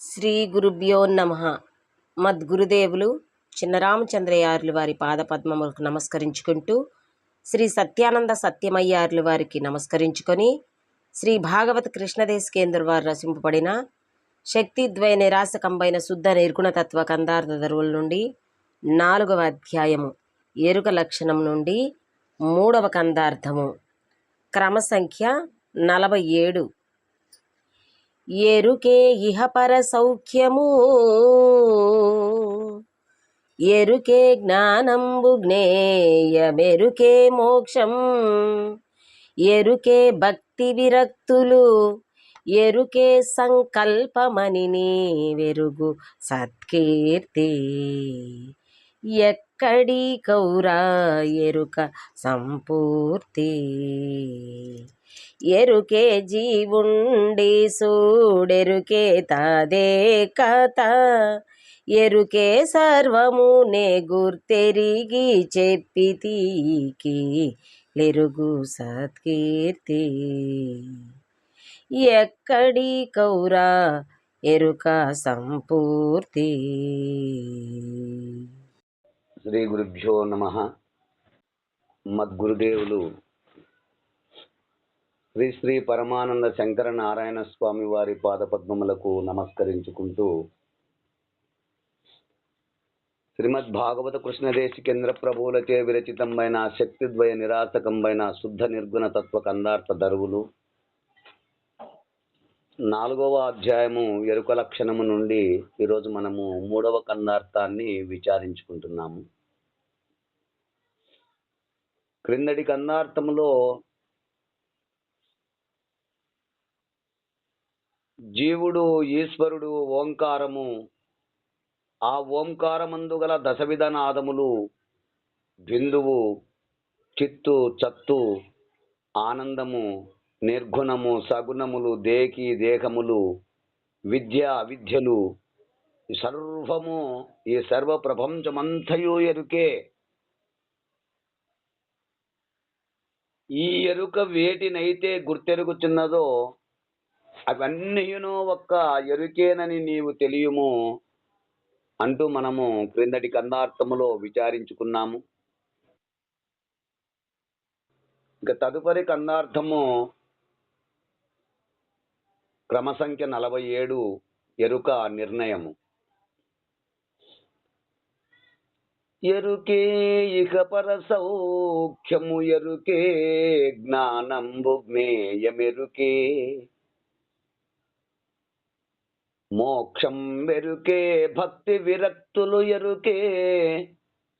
శ్రీ గురుభ్యో నమ. మద్గురుదేవులు చిన్నరామచంద్రయార్లు వారి పాదపద్మములకు నమస్కరించుకుంటూ శ్రీ సత్యానంద సత్యమయ్యార్లు వారికి నమస్కరించుకొని శ్రీ భాగవత కృష్ణదేశ కేంద్ర వారు రచింపబడిన శక్తిద్వయ నిరాశకంబైన శుద్ధ నిర్గుణతత్వ కందార్థ ధరువుల నుండి నాలుగవ అధ్యాయము ఎరుక లక్షణం నుండి మూడవ కందార్థము. క్రమ సంఖ్య నలభై ఏడు. ఎరుకే ఇహపర సౌఖ్యము. ఎరుకే జ్ఞానంబు జ్ఞేయమెరుకే మోక్షం. ఎరుకే భక్తి విరక్తులు. ఎరుకే సంకల్పమని వెరుగు సత్కీర్తి. ఎక్కడి కౌరా ఎరుక సంపూర్తి. ఎరుకే జీవుండి సూడెరుకే తాదే కథ. ఎరుకే సర్వమునే గుర్తెరిగి గుర్తెరిగి చెప్పితీకి లెరుగు సత్కీర్తి. ఎక్కడి కౌరా ఎరుక సంపూర్తి? శ్రీ గురుభ్యో నమ. మద్గురుదేవులు శ్రీ శ్రీ పరమానంద శంకర నారాయణ స్వామి వారి పాదపద్మములకు నమస్కరించుకుంటూ శ్రీమద్ భాగవత కృష్ణదేశ కేంద్ర ప్రభువులచే విరచితమైన శక్తిద్వయ నిరాసకంబైన శుద్ధ నిర్గుణ తత్వ కందార్థ దరువులు. నాలుగవ అధ్యాయము ఎరుక లక్షణము నుండి ఈరోజు మనము మూడవ కందార్థాన్ని విచారించుకుంటున్నాము. క్రిందటి కందార్థములో జీవుడు ఈశ్వరుడు ఓంకారము. ఆ ఓంకారమందు గల దశవిధ నాదములు బిందువు చిత్తు చత్తు ఆనందము నిర్గుణము సగుణములు దేకి దేహములు విద్య అవిద్యలు. సర్వము ఈ సర్వ ప్రపంచమంతయు ఎరుకే. ఈ ఎరుక వేటినైతే గుర్తెరుగుచున్నదో అవన్నీయును ఒక్క ఎరుకేనని నీవు తెలియము అంటూ మనము క్రిందటి కందార్థములో విచారించుకున్నాము. ఇక తదుపరి కందార్థము క్రమ సంఖ్య నలభై ఏడు ఎరుక నిర్ణయము. ఎరుకే ఇక పర సౌఖ్యము ఎరుకే జ్ఞానంబు జ్ఞేయమెరుకే మోక్షం వెరుకే భక్తి విరక్తులు ఎరుకే.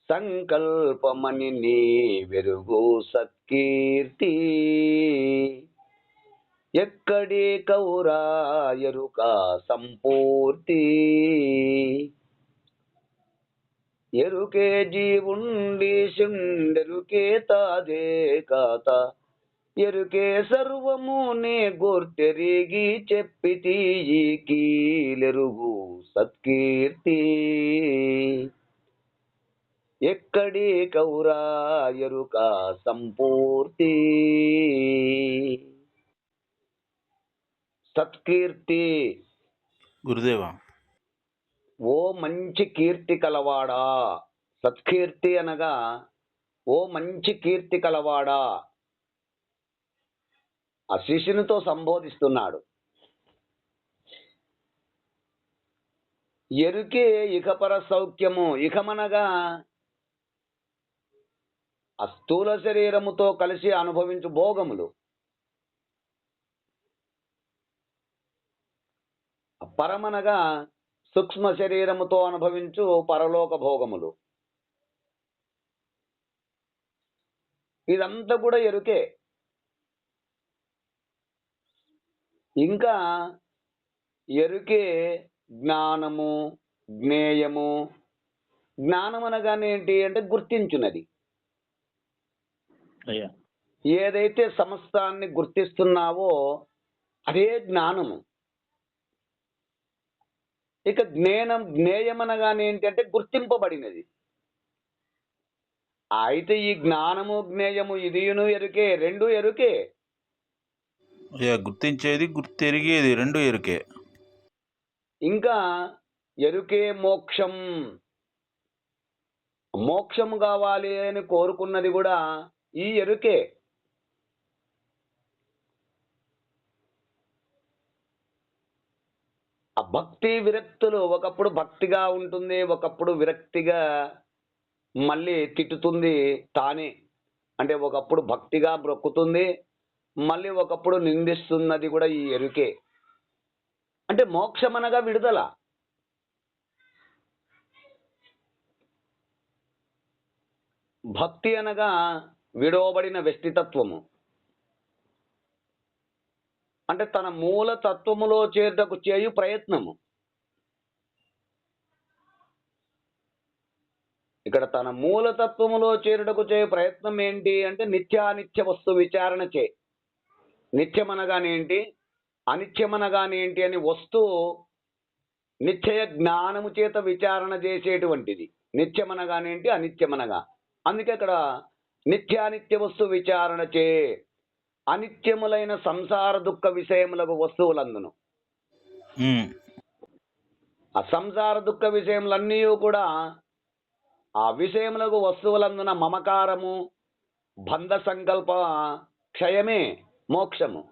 సంకల్పమని నీ వెరుగు సత్కీర్తి. ఎక్కడి కౌరా ఎరుక సంపూర్తి? ఎరుకే జీవుండి శుండెరుకే తాదే కాత. ఎరుకే సర్వము నే గుర్తెరిగి చెప్పితి ఈ కీలెరుగు సత్కీర్తి. ఎక్కడి కౌరా ఎరుక సంపూర్తి? సత్కీర్తి. గురుదేవా. ఓ మంచి కీర్తి కలవాడా? సత్కీర్తి అనగా ఓ మంచి కీర్తి కలవాడా? ఆ శిష్యునితో సంబోధిస్తున్నాడు. ఎరుకే ఇకపర సౌఖ్యము ఇకమనగా ఆ స్థూల శరీరముతో కలిసి అనుభవించు భోగములు. పరమనగా సూక్ష్మ శరీరముతో అనుభవించు పరలోక భోగములు. ఇదంతా కూడా ఎరుకే. ఇంకా ఎరుకే జ్ఞానము జ్ఞేయము. జ్ఞానం అనగానే ఏంటి అంటే గుర్తించున్నది అయ్యా. ఏదైతే సమస్తాన్ని గుర్తిస్తున్నావో అదే జ్ఞానము. ఇక జ్ఞానం జ్ఞేయం అనగానే ఏంటంటే గుర్తింపబడినది. అయితే ఈ జ్ఞానము జ్ఞేయము ఇదియును ఎరుకే రెండు ఎరుకే. అయ్యా గుర్తించేది గుర్తెరిగేది రెండు ఎరుకే. ఇంకా ఎరుకే మోక్షం. మోక్షం కావాలి అని కోరుకున్నది కూడా ఈ ఎరుకే. ఆ భక్తి విరక్తులు ఒకప్పుడు భక్తిగా ఉంటుంది ఒకప్పుడు విరక్తిగా మళ్ళీ తిట్టుతుంది తానే. అంటే ఒకప్పుడు భక్తిగా బ్రొక్కుతుంది మళ్ళీ ఒకప్పుడు నిందిస్తున్నది కూడా ఈ ఎరుకే. అంటే మోక్షం అనగా విడుదల. భక్తి అనగా విడవబడిన వ్యక్తితత్వము. అంటే తన మూల తత్వములో చేరుటకు చేయు ప్రయత్నము. ఇక్కడ తన మూలతత్వములో చేరుటకు చేయు ప్రయత్నం ఏంటి అంటే నిత్యానిత్య వస్తు విచారణ చే నిత్యమనగానేంటి? అనిత్యమనగానేంటి అని వస్తువు నిశ్చయ జ్ఞానము చేత విచారణ చేసేటువంటిది. నిత్యమనగానేంటి? అనిత్యమనగా. అందుకే అక్కడ నిత్యానిత్య వస్తు విచారణ చే అనిత్యములైన సంసార దుఃఖ విషయములకు వస్తువులందును. ఆ సంసార దుఃఖ విషయములన్నీ కూడా ఆ విషయములకు వస్తువులందున మమకారము బంధ సంకల్ప క్షయమే. మోక్షము.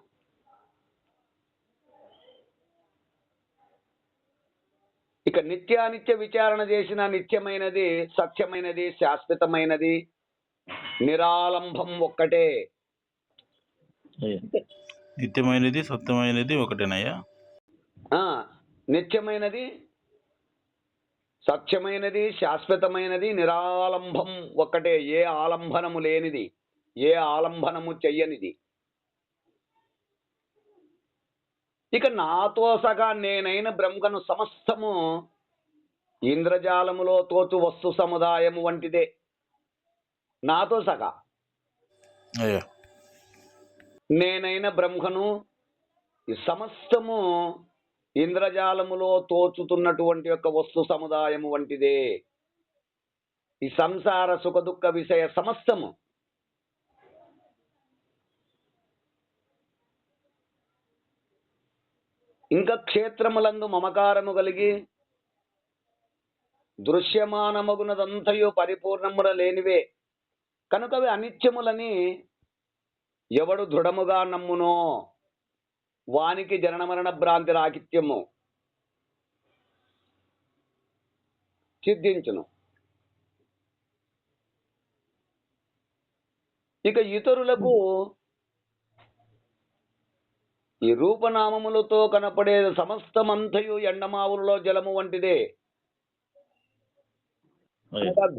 ఇక నిత్యానిత్య విచారణ చేసిన నిత్యమైనది సత్యమైనది శాశ్వతమైనది నిరాలంభం ఒక్కటే. నిత్యమైనది సత్యమైనది ఒకటేనయ్యా? ఆ, నిత్యమైనది సత్యమైనది శాశ్వతమైనది నిరాలంభం ఒక్కటే. ఏ ఆలంబనము లేనిది ఏ ఆలంబనము చెయ్యనిది. ఇక నాతో సగా నేనైన బ్రహ్మను సమస్తము ఇంద్రజాలములో తోచు వస్తు సముదాయము వంటిదే. నాతో సగా. నేనైన బ్రహ్మను ఈ సమస్తము ఇంద్రజాలములో తోచుతున్నటువంటి యొక్క వస్తు సముదాయము వంటిదే. ఈ సంసార సుఖ దుఃఖ విషయ సమస్తము ఇంకా క్షేత్రములందు మమకారము కలిగి దృశ్యమానమగునదంతయు పరిపూర్ణముల లేనివే. కనుక అవి అనిత్యములని ఎవడు దృఢముగా నమ్మునో వానికి జనన మరణ భ్రాంతి రాకిత్యము సిద్ధించును. ఇక ఇతరులకు ఈ రూపనామములతో కనపడే సమస్తమంతయు ఎండమావులలో జలము వంటిదే.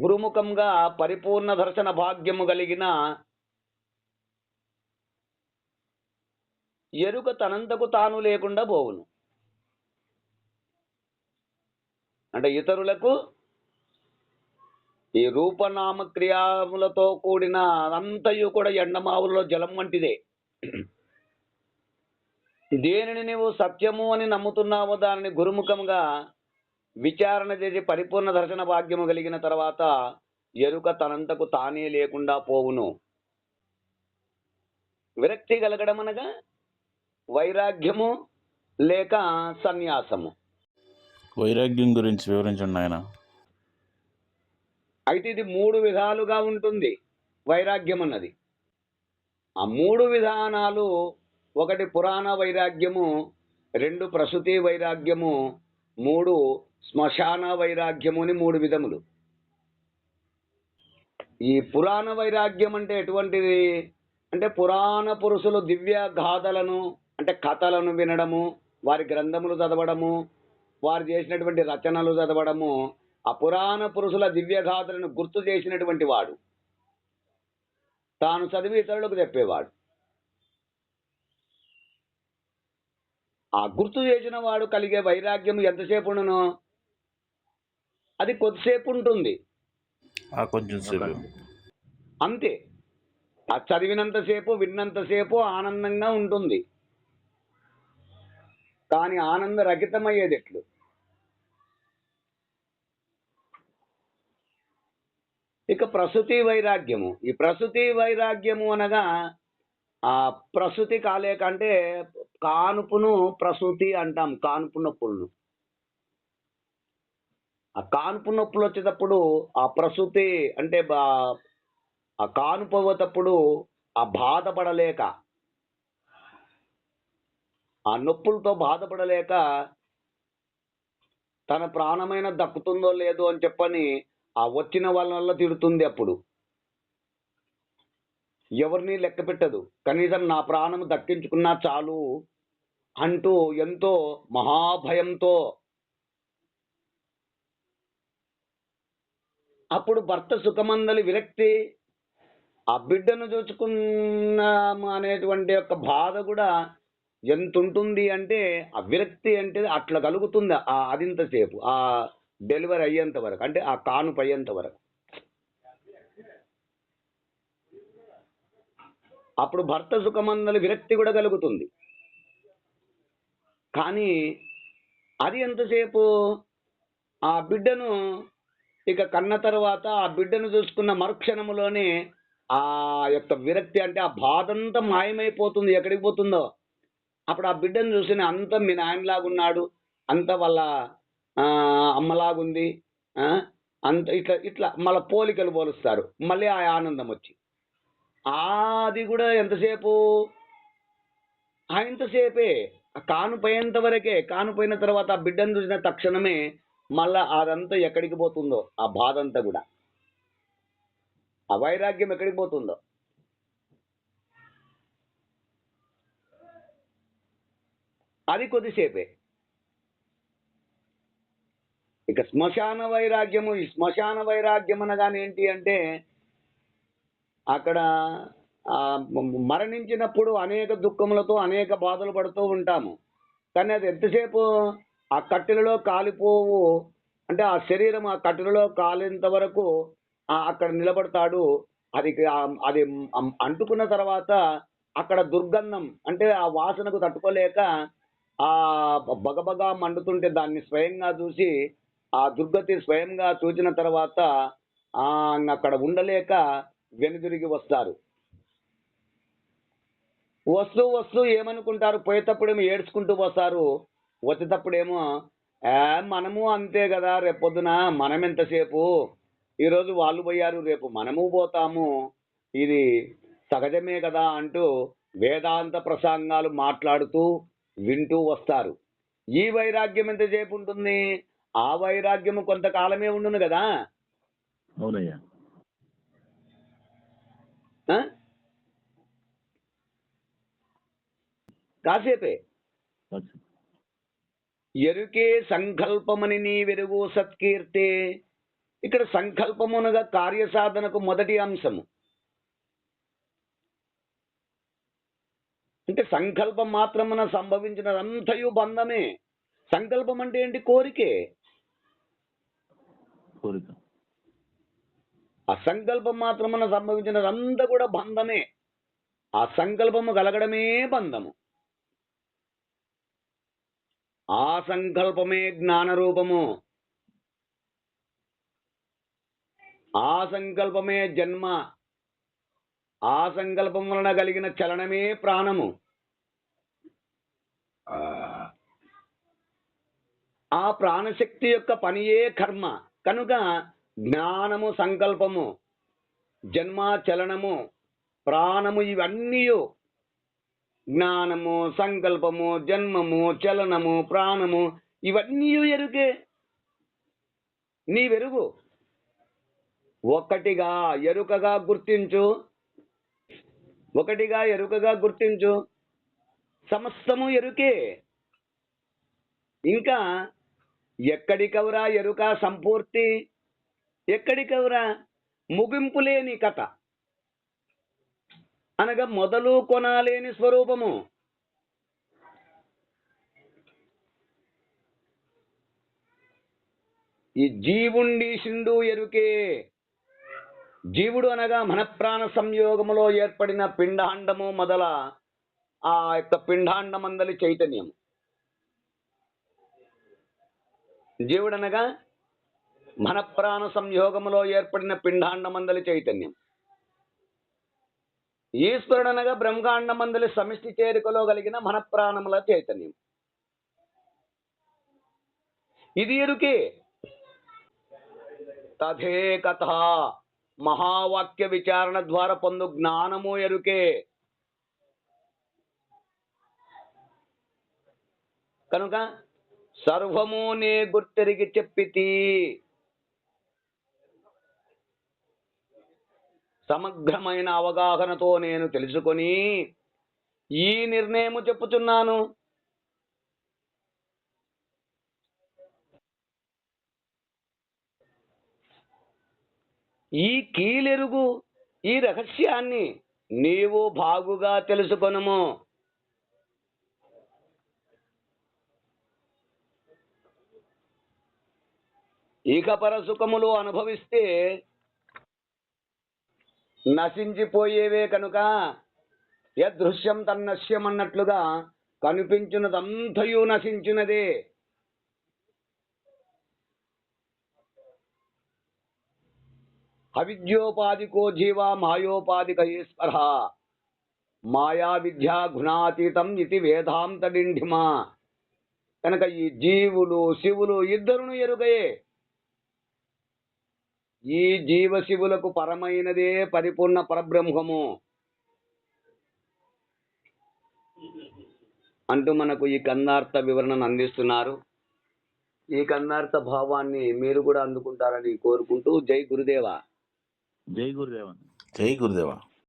గురుముఖంగా పరిపూర్ణ దర్శన భాగ్యము కలిగిన ఎరుక తనంతకు తాను లేకుండా పోవును. అంటే ఇతరులకు ఈ రూపనామ క్రియాములతో కూడిన అంతయు కూడా ఎండమావులలో జలం వంటిదే. దేనిని నీవు సత్యము అని నమ్ముతున్నావో దానిని గురుముఖంగా విచారణ చేసి పరిపూర్ణ దర్శన భాగ్యము కలిగిన తర్వాత ఎరుక తనంతకు తానే లేకుండా పోవును. విరక్తి కలగడం అనగా వైరాగ్యము లేక సన్యాసము. వైరాగ్యం గురించి వివరించండి ఆయన అయితే ఇది మూడు విధాలుగా ఉంటుంది వైరాగ్యం అన్నది ఆ మూడు విధానాలు ఒకటి పురాణ వైరాగ్యము రెండు ప్రసూతి వైరాగ్యము మూడు శ్మశాన వైరాగ్యము అని మూడు విధములు. ఈ పురాణ వైరాగ్యం అంటే ఎటువంటిది? అంటే పురాణ పురుషులు దివ్య గాథలను అంటే కథలను వినడము వారి గ్రంథములు చదవడము వారు చేసినటువంటి రచనలు చదవడము ఆ పురాణ పురుషుల దివ్యగాథలను గుర్తు చేసినటువంటి వాడు. తాను చదివి ఇతరులకు చెప్పేవాడు. ఆ గుర్తు చేసిన వాడు కలిగే వైరాగ్యం ఎంతసేపు ఉండును అది కొద్దిసేపు ఉంటుంది కొంచెం సేపు. అంతే. ఆ చదివినంతసేపు విన్నంతసేపు ఆనందంగా ఉంటుంది. కానీ ఆనంద రహితమయ్యేది ఎట్లు? ఇక ప్రసూతి వైరాగ్యము. ఈ ప్రసూతి వైరాగ్యము అనగా ఆ ప్రసూతి కాలేక అంటే కానుపును ప్రసూతి అంటాం కానుపు నొప్పులను. ఆ కానుపు నొప్పులు వచ్చేటప్పుడు ఆ ప్రసూతి అంటే బా- ఆ కానుపు అవ్వేటప్పుడు ఆ బాధపడలేక ఆ నొప్పులతో బాధపడలేక తన ప్రాణమైన దక్కుతుందో లేదో అని చెప్పని ఆ వచ్చిన వాళ్ళ తిడుతుంది అప్పుడు. ఎవరిని లెక్క పెట్టదు. కనీసం నా ప్రాణం దక్కించుకున్నా చాలు అంటూ ఎంతో మహాభయంతో అప్పుడు భర్త సుఖమందలి విరక్తి ఆ బిడ్డను చూసుకున్నాము అనేటువంటి యొక్క బాధ కూడా ఎంత ఉంటుంది అంటే ఆ విరక్తి అంటే అట్లా కలుగుతుంది. ఆ అదింతసేపు ఆ డెలివరీ అయ్యేంత వరకు అంటే ఆ కానుపు అయ్యేంత వరకు. అప్పుడు భర్త సుఖమందలు విరక్తి కూడా కలుగుతుంది. కానీ అది ఎంతసేపు? ఆ బిడ్డను ఇక కన్న తర్వాత ఆ బిడ్డను చూసుకున్న మరుక్షణములోనే ఆ యొక్క విరక్తి అంటే ఆ బాధ అంతా మాయమైపోతుంది. ఎక్కడికి పోతుందో? అప్పుడు ఆ బిడ్డను చూసిన అంత మీ నాయనలాగున్నాడు అంత వాళ్ళ ఆ, అమ్మలాగుంది ఆ, అంత ఇట్లా ఇట్లా మళ్ళీ పోలికలు పోలుస్తారు. మళ్ళీ ఆ ఆనందం వచ్చి. అది కూడా ఎంతసేపు? ఆ ఆ కానుపోయేంత వరకే కానుపోయిన తర్వాత ఆ బిడ్డను చూసిన తక్షణమే మళ్ళా అదంతా ఎక్కడికి పోతుందో? ఆ బాధ అంతా కూడా. ఆ వైరాగ్యం ఎక్కడికి పోతుందో? అది కొద్దిసేపే. ఇక శ్మశాన వైరాగ్యము ఈ శ్మశాన వైరాగ్యం అనగానే ఏంటి అంటే అక్కడ మరణించినప్పుడు అనేక దుఃఖములతో అనేక బాధలు పడుతూ ఉంటాము. కానీ అది ఎంతసేపు ఆ కట్టెలలో కాలిపోవు అంటే ఆ శరీరం ఆ కట్టెలలో కాలేంత వరకు అక్కడ నిలబడతాడు. అది అది అంటుకున్న తర్వాత అక్కడ దుర్గంధం అంటే ఆ వాసనకు తట్టుకోలేక ఆ బగబగా మండుతుంటే దాన్ని స్వయంగా చూసి ఆ దుర్గతి స్వయంగా చూసిన తర్వాత అక్కడ ఉండలేక వెనుదిరిగి వస్తారు. వస్తూ వస్తూ ఏమనుకుంటారు? పోయేటప్పుడేమో ఏడ్చుకుంటూ వస్తారు. వచ్చేటప్పుడేమో ఏ మనము అంతే కదా రేపొద్దున మనం ఎంతసేపు? ఈరోజు వాళ్ళు పోయారు రేపు మనము పోతాము. ఇది సహజమే కదా అంటూ వేదాంత ప్రసంగాలు మాట్లాడుతూ వింటూ వస్తారు. ఈ వైరాగ్యం ఎంతసేపు ఉంటుంది? ఆ వైరాగ్యము కొంతకాలమే ఉండును కదా. అవునయ్యా. కాసేపే. ఎరుకే సంకల్పమని నీవెరుగు సత్కీర్తే. ఇక్కడ సంకల్పమునగా కార్యసాధనకు మొదటి అంశము. అంటే సంకల్పం మాత్రమున సంభవించినదంతయు బంధమే. సంకల్పం అంటే ఏంటి? కోరికే. కోరిక. ఆ సంకల్పం మాత్రమున సంభవించినదంతా కూడా బంధమే. ఆ సంకల్పము కలగడమే బంధము. ఆ సంకల్పమే జ్ఞాన రూపము ఆ సంకల్పమే జన్మ. ఆ సంకల్పం వలన కలిగిన చలనమే ప్రాణము. ఆ ప్రాణశక్తి యొక్క పనియే కర్మ. కనుక జ్ఞానము సంకల్పము జన్మ చలనము ప్రాణము ఇవన్నీ జ్ఞానము సంకల్పము జన్మము చలనము ప్రాణము ఇవన్నీ ఎరుకే. నీ వెరుగు ఒకటిగా ఎరుకగా గుర్తించు. ఒకటిగా ఎరుకగా గుర్తించు. సమస్తము ఎరుకే. ఇంకా ఎక్కడికవరా ఎరుక సంపూర్తి? ఎక్కడికవరా? ముగింపు లేని కథ. అనగా మొదలు కొనాలేని స్వరూపము. ఈ సింధు ఎరుకే. జీవుడు అనగా మనప్రాణ సంయోగములో ఏర్పడిన పిండాండము మొదల ఆ యొక్క పిండాండమందలి చైతన్యం జీవుడు మన ప్రాణ సంయోగములో ఏర్పడిన పిండాండమందలి చైతన్యం. ఈశ్వరుడనగా బ్రహ్మాండమందలి సమిష్టి చేరికలో కలిగిన మన ప్రాణముల చైతన్యం. ఇది ఎరుకే. తథే కథ మహావాక్య విచారణ ద్వారా పొందు జ్ఞానము ఎరుకే. కనుక సర్వము నే గుర్తెరిగి చెప్పితి. సమగ్రమైన అవగాహనతో నేను తెలుసుకొని ఈ నిర్ణయము చెప్పుచున్నాను. ఈ కీలెరుగు ఈ రహస్యాన్ని నీవు బాగుగా తెలుసుకొనుము. ఇక పరసుఖములు అనుభవిస్తే నశించిపోయేవే కనుక యదృశ్యం తన్నశ్యం అన్నట్లుగా కనిపించినదంతయు నశించినదే. అవిద్యోపాధికో జీవ మాయోపాధిక ఈశ్వర మాయా విద్యా గుణాతీతం ఇది వేదాంతడిమా కనుక ఈ జీవులు శివులు ఇద్దరును ఎరుగయే. ఈ జీవ శివులకు పరమైనదే పరిపూర్ణ పరబ్రహ్మము. అంటూ మనకు ఈ కందార్థ వివరణను అందిస్తున్నారు. ఈ కందార్థ భావాన్ని మీరు కూడా అందుకుంటారని కోరుకుంటూ జై గురుదేవా. జై గురుదేవన్ జై గురుదేవా.